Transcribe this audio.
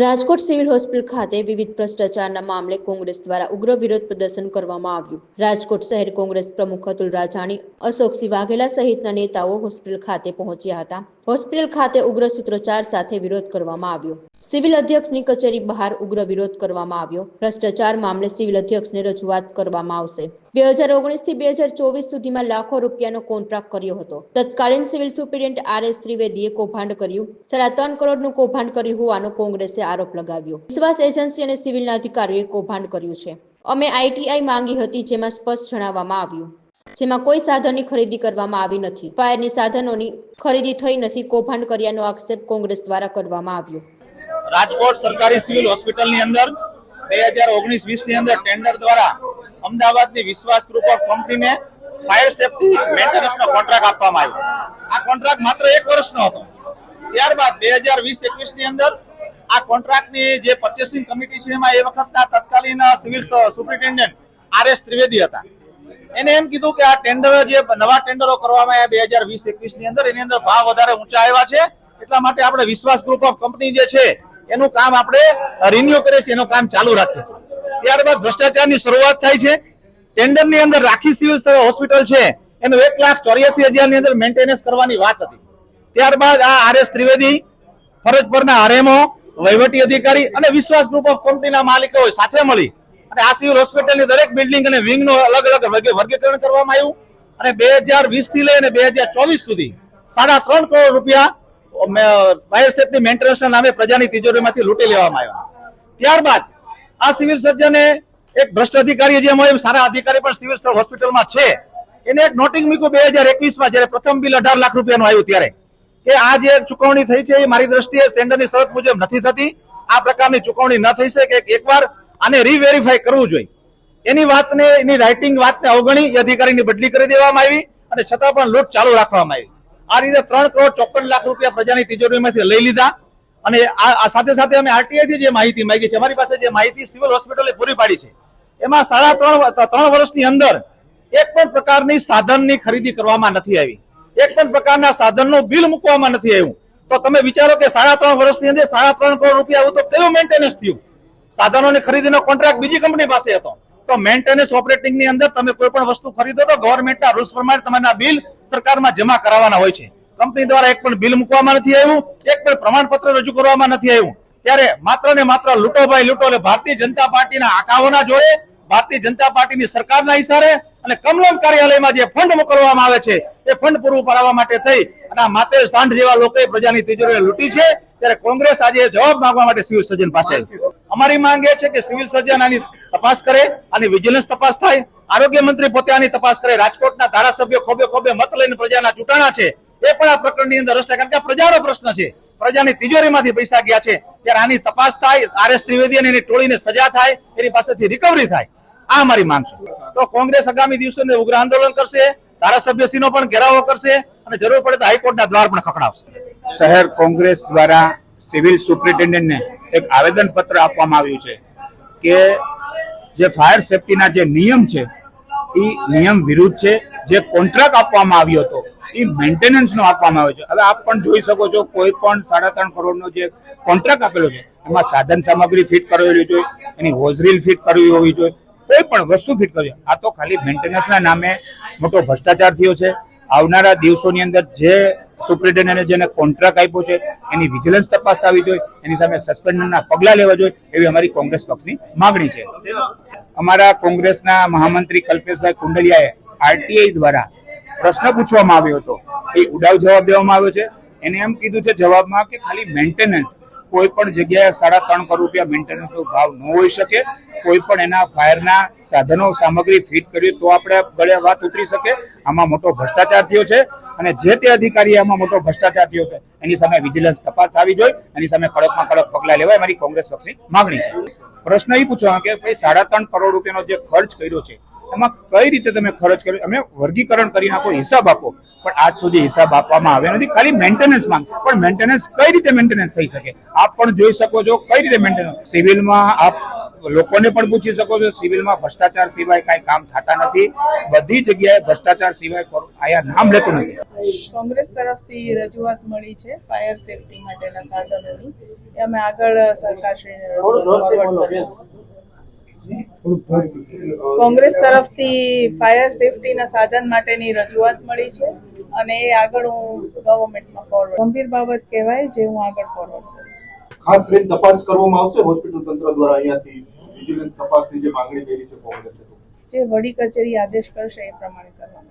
Rajkot civil hospital ખાતે વિવિધ ભ્રષ્ટાચારના મામલે કોંગ્રેસ દ્વારા ઉગ્ર વિરોધ પ્રદર્શન કરવામાં આવ્યું. રાજકોટ શહેર કોંગ્રેસ પ્રમુખ અતુલ રાજાણી અશોકસિંહ વાઘેલા સહિતના નેતાઓ હોસ્પિટલ ખાતે પહોંચ્યા હતા. હોસ્પિટલ ખાતે ઉગ્ર સૂત્રોચ્ચાર સાથે વિરોધ કરવામાં આવ્યો. સિવિલ અધ્યક્ષની કચેરી બહાર ઉગ્ર વિરોધ કરવામાં આવ્યો. ભ્રષ્ટાચાર મામલે સિવિલ અધ્યક્ષને રજૂઆત કરવામાં આવશે. બે હજાર ઓગણીસથી બે હજાર ચોવીસ સુધીમાં લાખો રૂપિયાનો કોન્ટ્રાક્ટ કર્યો હતો. તત્કાલીન સિવિલ સુપ્રિન્ટેન્ડન્ટ આર એસ ત્રિવેદીએ કૌભાંડ કર્યું. સાડા ત્રણ કરોડનું કૌભાંડ કર્યું હોવાનો કોંગ્રેસે આરોપ લગાવ્યો. વિશ્વાસ એજન્સી અને સિવિલના અધિકારીઓએ કૌભાંડ કર્યું છે. અમે આઈટીઆઈ માંગી હતી, જેમાં સ્પષ્ટ જણાવવામાં આવ્યું. જેમાં કોઈ સાધનની ખરીદી કરવામાં આવી નથી. ફાયરની સાધનોની ખરીદી થઈ નથી. કૌભાંડ કર્યાનો આક્ષેપ કોંગ્રેસ દ્વારા કરવામાં આવ્યો. રાજકોટ સરકારી સિવિલ હોસ્પિટલની અંદર બે હજાર ઓગણીસ વીસની અંદર ટેન્ડર દ્વારા અમદાવાદની વિશ્વાસ ગ્રુપ ઓફ કંપનીને ફાયર સેફટી મેન્ટેનન્સનો કોન્ટ્રાક્ટ આપવામાં આવ્યો. આ કોન્ટ્રાક્ટ માત્ર એક વર્ષનો હતો. ત્યારબાદ બે હજાર વીસ એકવીસની અંદર આ કોન્ટ્રાક્ટની જે પરચેસિંગ કમિટી છે એમાં એ વખતના તત્કાલીન civil superintendent R S Trivedi હતા. એને એમ કીધું કે આ ટેન્ડર જે નવા ટેન્ડરો કરવામાં આવ્યા બે હજાર વીસ એકવીસની અંદર, એની અંદર ભાવ વધારે ઊંચા આવ્યા છે. એટલા માટે આપણે વિશ્વાસ ગ્રુપ ઓફ કંપની જે છે, એનું કામ આપણે રિન્યુ કરીએ છીએ, એનું કામ ચાલુ રાખીએ છીએ. ત્યારબાદ ભ્રષ્ટાચારની શરૂઆત થાય છે. ટેન્ડરની અંદર રાખી સિવિલ હોસ્પિટલ છે. એનું એક લાખ ચોર્યાસી હજારની અંદર મેન્ટેનન્સ કરવાની વાત હતી. ત્યારબાદ આ આર એસ ત્રિવેદી ફરજ પરના આરએમઓ વહીવટી અધિકારી અને વિશ્વાસ ગ્રુપ ઓફ કંપનીના માલિકો સાથે મળી અને આ સિવિલ હોસ્પિટલની દરેક બિલ્ડિંગ અને વિંગનો અલગ અલગ વર્ગી- વર્ગીકરણ કરવામાં આવ્યું. અને બે હજાર વીસથી લઈને બે હજાર ચોવીસ સુધી સાડા ત્રણ કરોડ રૂપિયા ફાયર સેફની મેન્ટેનન્સના નામે પ્રજાની તિજોરીમાંથી લૂંટી લેવામાં આવ્યા. ત્યારબાદ આ સિવિલ સર્જને એક ભ્રષ્ટ અધિકારી જેમ હોય સારા અધિકારી પણ સિવિલ હોસ્પિટલમાં છે, એને એક નોટિંગ મૂક્યું બે હજાર એકવીસમાં જ્યારે પ્રથમ બિલ અઢાર લાખ રૂપિયાનું આવ્યું ત્યારે. કે આ જે ચુકવણી થઈ છે એ મારી દ્રષ્ટિએ સ્ટેન્ડર્ડની શરત મુજબ નથી થતી. આ પ્રકારની ચુકવણી ન થઈ શકે. એકવાર આને રીવેરીફાઈ કરવું જોઈએ. એની વાતને, એની રાઇટિંગ વાતને અવગણી અધિકારીની બદલી કરી દેવામાં આવી અને છતાં પણ લૂંટ ચાલુ રાખવામાં આવી. આ રીતે ત્રણ કરોડ ચોપન લાખ રૂપિયા પ્રજાની તિજોરીમાંથી લઈ લીધા અને આ સાથે સાથે અમે આરટીઆઈથી જે માહિતી માંગી છે, અમારી પાસે જે માહિતી સિવિલ હોસ્પિટલે પૂરી પાડી છે, એમાં સાડા ત્રણ ત્રણ વર્ષની અંદર એક પણ પ્રકારની સાધનની ખરીદી કરવામાં નથી આવી. એક પણ પ્રકારના સાધનનું બિલ મૂકવામાં નથી આવ્યું. તો તમે વિચારો કે સાડા ત્રણ વર્ષની અંદર સાડા ત્રણ કરોડ રૂપિયા આવું તો કયું મેન્ટેનન્સ થયું? સાધનોની ખરીદીનો કોન્ટ્રાક્ટ બીજી કંપની પાસે હતો. તો મેન્ટેનન્સ ઓપરેટિંગની અંદર તમે કોઈ પણ વસ્તુ ખરીદો તો ગવર્મેન્ટના રૂલ્સ પ્રમાણે તમારા બિલ સરકારમાં જમા કરાવવાના હોય છે. કંપની દ્વારા એક પણ બિલ મૂકવામાં નથી આવ્યું, એક પણ પ્રમાણપત્ર રજૂ કરવામાં નથી આવ્યું. ત્યારે માત્ર ને માત્ર લૂંટોભાઈ લૂંટો એટલે ભારતીય જનતા પાર્ટીના આંકાઓના જોડે, ભારતીય જનતા પાર્ટીની સરકારના ઇશારે અને કમલમ કાર્યાલયમાં જે ફંડ મોકલવામાં આવે છે, એ ફંડ પૂરું પાડવા માટે થઈ અને માતે સાંઢ જેવા લોકોએ પ્રજાની તિજોરીઓ લૂંટી છે. ત્યારે કોંગ્રેસ આજે જવાબ માંગવા માટે સર્જન પાસે છે. અમારી માંગ એ છે કે સિવિલ સર્જન આની તપાસ કરે આની વિજિલન્સ તપાસ થાય. આરોગ્ય મંત્રી પોતે આની તપાસ કરે. રાજકોટના ધારાસભ્યો ખોબે ખોબે મત લઈને પ્રજાના ચૂંટાણા છે. એ પણ આ પ્રકરણની અંદર રસ્તા કારણ કે પ્રજાનો પ્રશ્ન છે. પ્રજાની તિજોરીમાંથી પૈસા ગયા છે. ત્યારે આની તપાસ થાય. આર એસ ત્રિવેદી અને એની ટોળીને સજા થાય. એની પાસેથી રિકવરી થાય. આ અમારી માંગ છે. તો કોંગ્રેસ આગામી દિવસોને ઉગ્ર આંદોલન કરશે. ધારાસભ્યશ્રીનો પણ ઘેરાવો કરશે. અને જરૂર પડે તો હાઈકોર્ટના દ્વાર પણ ખખડાવશે. શહેર કોંગ્રેસ દ્વારા સિવિલ સુપ્રિન્ટેન્ડન્ટને એક આવેદન પત્ર આપવામાં આવ્યું છે કે જે ફાયર સેફટીના જે નિયમ છે એ નિયમ વિરુદ્ધ છે. જે કોન્ટ્રાક્ટ આપવામાં આવ્યો હતો એ મેન્ટેનન્સનો આપવામાં આવ્યો છે. હવે આપ પણ જોઈ શકો છો, કોઈ પણ સાડા ત્રણ કરોડનો જે કોન્ટ્રાક્ટ આપેલો છે, એમાં સાધન સામગ્રી ફિટ કરવી જોઈએ એની હોઝરીલ ફિટ કરવી હોવી જોઈએ કોઈ પણ વસ્તુ ફિટ કરવી આ તો ખાલી મેન્ટેનન્સના નામે મોટો ભ્રષ્ટાચાર થયો છે. આવનારા દિવસોની અંદર જે સુપ્રિન્ટેન્ડન્ટે જેને કોન્ટ્રાક્ટ આપ્યો છે, એની વિજિલન્સ તપાસ થવી જોઈએ, એની સામે સસ્પેન્ડના પગલાં લેવા જોઈએ, એવી અમારી કોંગ્રેસ પક્ષની માગણી છે. અમારા કોંગ્રેસના મહામંત્રી કલ્પેશભાઈ કુંડલિયાએ આરટીઆઈ દ્વારા પ્રશ્ન પૂછવામાં આવ્યો હતો. એ ઉડાવ જવાબ દેવામાં આવ્યો છે. એને એમ કીધું છે જવાબમાં કે ખાલી મેન્ટેનન્સ કોઈ પણ જગ્યાએ સાડા ત્રણ કરોડ રૂપિયા મેન્ટેનન્સનો ભાવ ન હોઈ શકે, કોઈ પણ એના ફાયરના સાધનો, સામગ્રી ફિટ કરી તો આપણે ગળે વાત ઉતરી શકે. આમાં મોટો ભ્રષ્ટાચાર થયો છે. અને જે તે અધિકારી આમાં મોટો ભ્રષ્ટાચાર થયો છે, એની સામે વિજિલન્સ તપાસ થવી જોઈએ, એની સામે કડકમાં કડક પગલાં લેવાય, મારી કોંગ્રેસ પક્ષની માગણી છે. પ્રશ્ન એ પૂછવા કે ભાઈ સાડા ત્રણ કરોડ રૂપિયાનો જે ખર્ચ કર્યો છે, એમાં કઈ રીતે તમે ખર્ચ કર્યો? અમે વર્ગીકરણ કરી નાખો, હિસાબ આપો, પણ આજ સુધી હિસાબ આપવામાં આવ્યો નથી. ખાલી મેન્ટેનન્સ માંગ, પણ મેન્ટેનન્સ કઈ રીતે મેન્ટેનન્સ થઈ શકે? આપ પણ જોઈ શકો છો કઈ રીતે મેન્ટેનન્સ સિવિલમાં આપ લોકોને પણ પૂછી શકો છો સિવિલમાં ભ્રષ્ટાચાર સિવાય કાંઈ કામ થતા નથી. બધી જગ્યાએ ભ્રષ્ટાચાર સિવાય આયા નામ લેતું નથી. કોંગ્રેસ તરફથી રજૂઆત મળી છે ફાયર સેફટી માટેના સાધનોની. એ અમે આગળ સરકારશ્રીને ફોરવર્ડ કરીશું કોંગ્રેસ તરફથી ફાયર સેફટીના સાધન માટેની રજૂઆત મળી છે અને એ આગળ હું ગવર્મેન્ટમાં ફોરવર્ડ ગંભીર બાબત કહેવાય જે હું આગળ ફોરવર્ડ કરીશ. ખાસ બેન તપાસ કરવામાં આવશે હોસ્પિટલ તંત્ર દ્વારા અહીંયાથી વિજિલન્સ તપાસની જે માંગણી કરી છે, કોંગ્રેસે જે વડી કચેરી આદેશ કરશે એ પ્રમાણે કરવામાં.